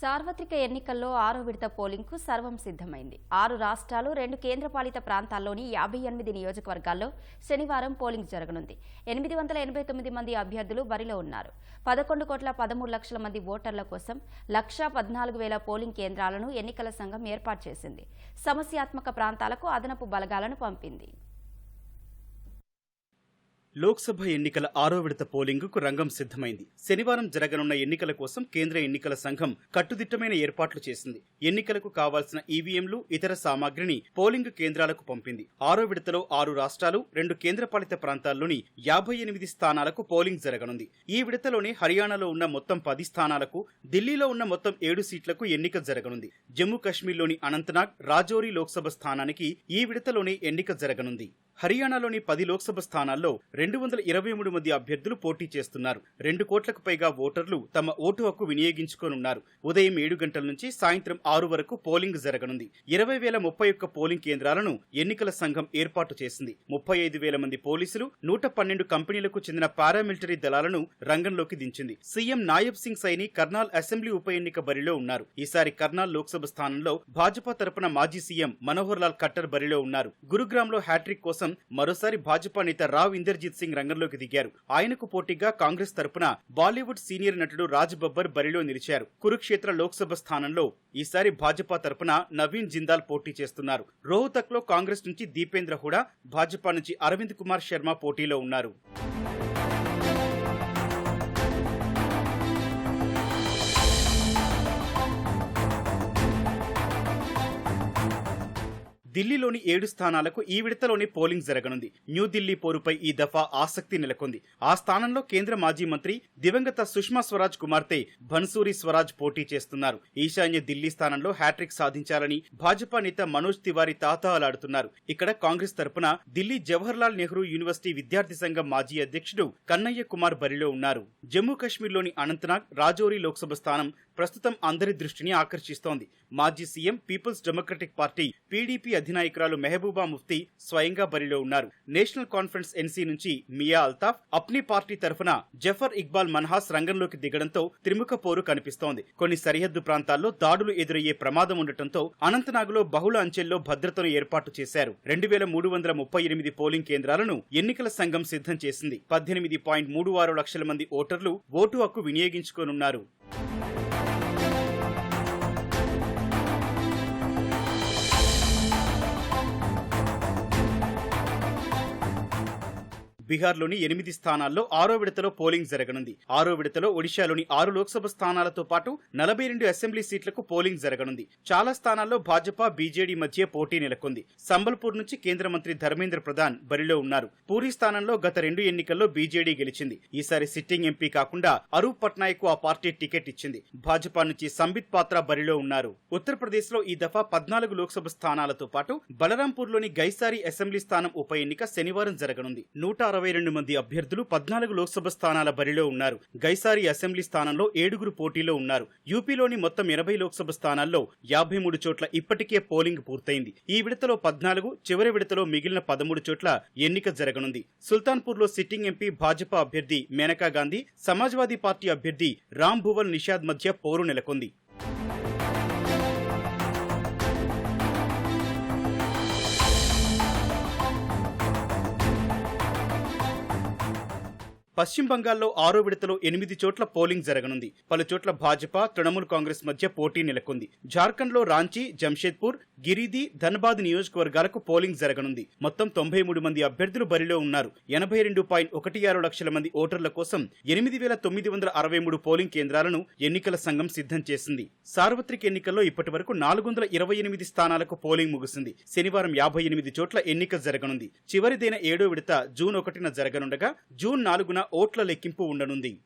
సార్వత్రిక ఎన్నికల్లో ఆరో విడత పోలింగ్కు సర్వం సిద్ధమైంది. ఆరు రాష్ట్రాలు రెండు కేంద్రపాలిత ప్రాంతాల్లోని యాభై ఎనిమిది నియోజకవర్గాల్లో శనివారం పోలింగ్ జరగనుంది. ఎనిమిది వందల ఎనభై తొమ్మిది మంది అభ్యర్థులు బరిలో ఉన్నారు. పదకొండు కోట్ల పదమూడు లక్షల మంది ఓటర్ల కోసం లక్షా పద్నాలుగు వేల పోలింగ్ కేంద్రాలను ఎన్నికల సంఘం ఏర్పాటు చేసింది. సమస్యాత్మక ప్రాంతాలకు అదనపు బలగాలను పంపింది. లోక్సభ ఎన్నికల ఆరో విడత పోలింగుకు రంగం సిద్ధమైంది. శనివారం జరగనున్న ఎన్నికల కోసం కేంద్ర ఎన్నికల సంఘం కట్టుదిట్టమైన ఏర్పాట్లు చేసింది. ఎన్నికలకు కావాల్సిన ఈవీఎంలు ఇతర సామాగ్రిని పోలింగ్ కేంద్రాలకు పంపింది. ఆరో విడతలో ఆరు రాష్ట్రాలు రెండు కేంద్రపాలిత ప్రాంతాల్లోని యాభై ఎనిమిది స్థానాలకు పోలింగ్ జరగనుంది. ఈ విడతలోనే హర్యానాలో ఉన్న మొత్తం పది స్థానాలకు ఢిల్లీలో ఉన్న మొత్తం ఏడు సీట్లకు ఎన్నిక జరగనుంది. జమ్మూ కాశ్మీర్లోని అనంతనాగ్ రాజౌరి లోక్సభ స్థానానికి ఈ విడతలోనే ఎన్నిక జరగనుంది. హర్యానాలోని పది లోక్సభ స్థానాల్లో రెండు వందల ఇరవై మూడు మంది అభ్యర్థులు పోటీ చేస్తున్నారు. రెండు కోట్లకు పైగా ఓటర్లు తమ ఓటు హక్కు వినియోగించుకోనున్నారు. ఉదయం ఏడు గంటల నుంచి సాయంత్రం ఆరు వరకు పోలింగ్ జరగనుంది. ఇరవై వేల ముప్పై ఒక్క పోలింగ్ కేంద్రాలను ఎన్నికల సంఘం ఏర్పాటు చేసింది. ముప్పై ఐదు వేల మంది పోలీసులు నూట పన్నెండు కంపెనీలకు చెందిన పారామిలిటరీ దళాలను రంగంలోకి దించింది. సీఎం నాయబ్ సింగ్ సైని కర్నాల్ అసెంబ్లీ ఉప ఎన్నిక బరిలో ఉన్నారు. ఈసారి కర్నాల్ లోక్సభ స్థానంలో భాజపా తరపున మాజీ సీఎం మనోహర్ లాల్ ఖట్టర్ బరిలో ఉన్నారు. గురుగ్రామ్లో హ్యాట్రిక్ కోసం మరోసారి భాజపా నేత రావ్ ఇందర్జీత్ సింగ్ రంగంలోకి దిగారు. ఆయనకు పోటీగా కాంగ్రెస్ తరపున బాలీవుడ్ సీనియర్ నటుడు రాజ్ బబ్బర్ బరిలో నిలిచారు. కురుక్షేత్ర లోక్సభ స్థానంలో ఈసారి భాజపా తరపున నవీన్ జిందాల్ పోటీ చేస్తున్నారు. రోహతక్లో కాంగ్రెస్ నుంచి దీపేంద్ర హుడా భాజపా నుంచి అరవింద్ కుమార్ శర్మ పోటీలో ఉన్నారు. ఢిల్లీలోని ఏడు స్థానాలకు ఈ విడతలోనే పోలింగ్ జరగనుంది. న్యూఢిల్లీ పోరుపై ఈ దఫా ఆసక్తి నెలకొంది. ఆ స్థానంలో కేంద్ర మాజీ మంత్రి దివంగత సుష్మా స్వరాజ్ కుమార్తె భన్సూరి స్వరాజ్ పోటీ చేస్తున్నారు. ఈశాన్య ఢిల్లీ స్థానంలో హ్యాట్రిక్ సాధించాలని భాజపా నేత మనోజ్ తివారీ తాతాలాడుతున్నారు. ఇక్కడ కాంగ్రెస్ తరపున ఢిల్లీ జవహర్లాల్ నెహ్రూ యూనివర్సిటీ విద్యార్థి సంఘం మాజీ అధ్యక్షుడు కన్నయ్య కుమార్ బరిలో ఉన్నారు. జమ్మూ కాశ్మీర్లోని అనంతనాగ్ రాజౌరి లోక్సభ స్థానం ప్రస్తుతం అందరి దృష్టిని ఆకర్షిస్తోంది. మాజీ CM People's Democratic Party PDP అధినాయకురాలు Mehbooba Mufti స్వయంగా బరిలో ఉన్నారు. నేషనల్ కాన్ఫరెన్స్ ఎన్సీ నుంచి మియా అల్తాఫ్ అప్నీ పార్టీ తరఫున జఫర్ ఇక్బాల్ మన్హాస్ రంగంలోకి దిగడంతో త్రిముఖ పోరు కనిపిస్తోంది. కొన్ని సరిహద్దు ప్రాంతాల్లో దాడులు ఎదురయ్యే ప్రమాదం ఉండటంతో అనంతనాగ్లో బహుళ అంచెల్లో భద్రతను ఏర్పాటు చేశారు. రెండు వేల మూడు వందల ముప్పై ఎనిమిది పోలింగ్ కేంద్రాలను ఎన్నికల సంఘం సిద్ధం చేసింది. పద్దెనిమిది పాయింట్ మూడు ఆరు లక్షల మంది ఓటర్లు ఓటు హక్కు వినియోగించుకోనున్నారు. బీహార్లోని ఎనిమిది స్థానాల్లో ఆరో విడతలో పోలింగ్ జరగనుంది. ఆరో విడతలో ఒడిశాలోని ఆరు లోక్సభ స్థానాలతో పాటు నలభై రెండు అసెంబ్లీ సీట్లకు పోలింగ్ జరగనుంది. చాలా స్థానాల్లో భాజపా బీజేడీ మధ్య పోటీ నెలకొంది. సంబల్పూర్ నుంచి కేంద్ర మంత్రి ధర్మేంద్ర ప్రధాన్ బరిలో ఉన్నారు. పూరి స్థానంలో గత రెండు ఎన్నికల్లో బీజేడీ గెలిచింది. ఈసారి సిట్టింగ్ ఎంపీ కాకుండా అరూప్ పట్నాయక్ ఆ పార్టీ టికెట్ ఇచ్చింది. భాజపా నుంచి సంబిత్ పాత్ర బరిలో ఉన్నారు. ఉత్తరప్రదేశ్లో ఈ దఫా పద్నాలుగు లోక్సభ స్థానాలతో పాటు బలరాంపూర్లోని గైసారి అసెంబ్లీ స్థానం ఉప ఎన్నిక శనివారం జరగనుంది. నూట అరవై రెండు మంది అభ్యర్థులు పద్నాలుగు లోక్సభ స్థానాల బరిలో ఉన్నారు. గైసారి అసెంబ్లీ స్థానంలో ఏడుగురు పోటీలో ఉన్నారు. యూపీలోని మొత్తం ఎనభై లోక్సభ స్థానాల్లో యాభై మూడు చోట్ల ఇప్పటికే పోలింగ్ పూర్తయింది. ఈ విడతలో పద్నాలుగు చివరి విడతలో మిగిలిన పదమూడు చోట్ల ఎన్నిక జరగనుంది. సుల్తాన్పూర్లో సిట్టింగ్ ఎంపీ భాజపా అభ్యర్థి మేనకా గాంధీ సమాజ్వాదీ పార్టీ అభ్యర్థి రామ్ భువన్ నిషాద్ మధ్య పోరు నెలకొంది. పశ్చిమ బంగాల్లో ఆరో విడతలో ఎనిమిది చోట్ల పోలింగ్ జరగనుంది. పలు చోట్ల భాజపా తృణమూల్ కాంగ్రెస్ మధ్య పోటీ నెలకొంది. జార్ఖండ్లో రాంచీ జంషేద్పూర్ గిరిది ధన్బాద్ నియోజకవర్గాలకు పోలింగ్ జరగనుంది. మొత్తం తొంభై మూడు మంది అభ్యర్థులు బరిలో ఉన్నారు. ఎనభై రెండు పాయింట్ ఒకటి ఆరు లక్షల మంది ఓటర్ల కోసం ఎనిమిది వేల తొమ్మిది వందల అరవై మూడు పోలింగ్ కేంద్రాలను ఎన్నికల సంఘం సిద్ధం చేసింది. సార్వత్రిక ఎన్నికల్లో ఇప్పటి వరకు నాలుగు వందల ఇరవై ఎనిమిది స్థానాలకు పోలింగ్ ముగిసింది శనివారం యాభై ఎనిమిది చోట్ల ఎన్నిక జరగనుంది. చివరిదైన ఏడో విడత జూన్ ఒకటిన జరగనుండగా జూన్ నాలుగున ఓట్ల లెక్కింపు ఉండనుంది.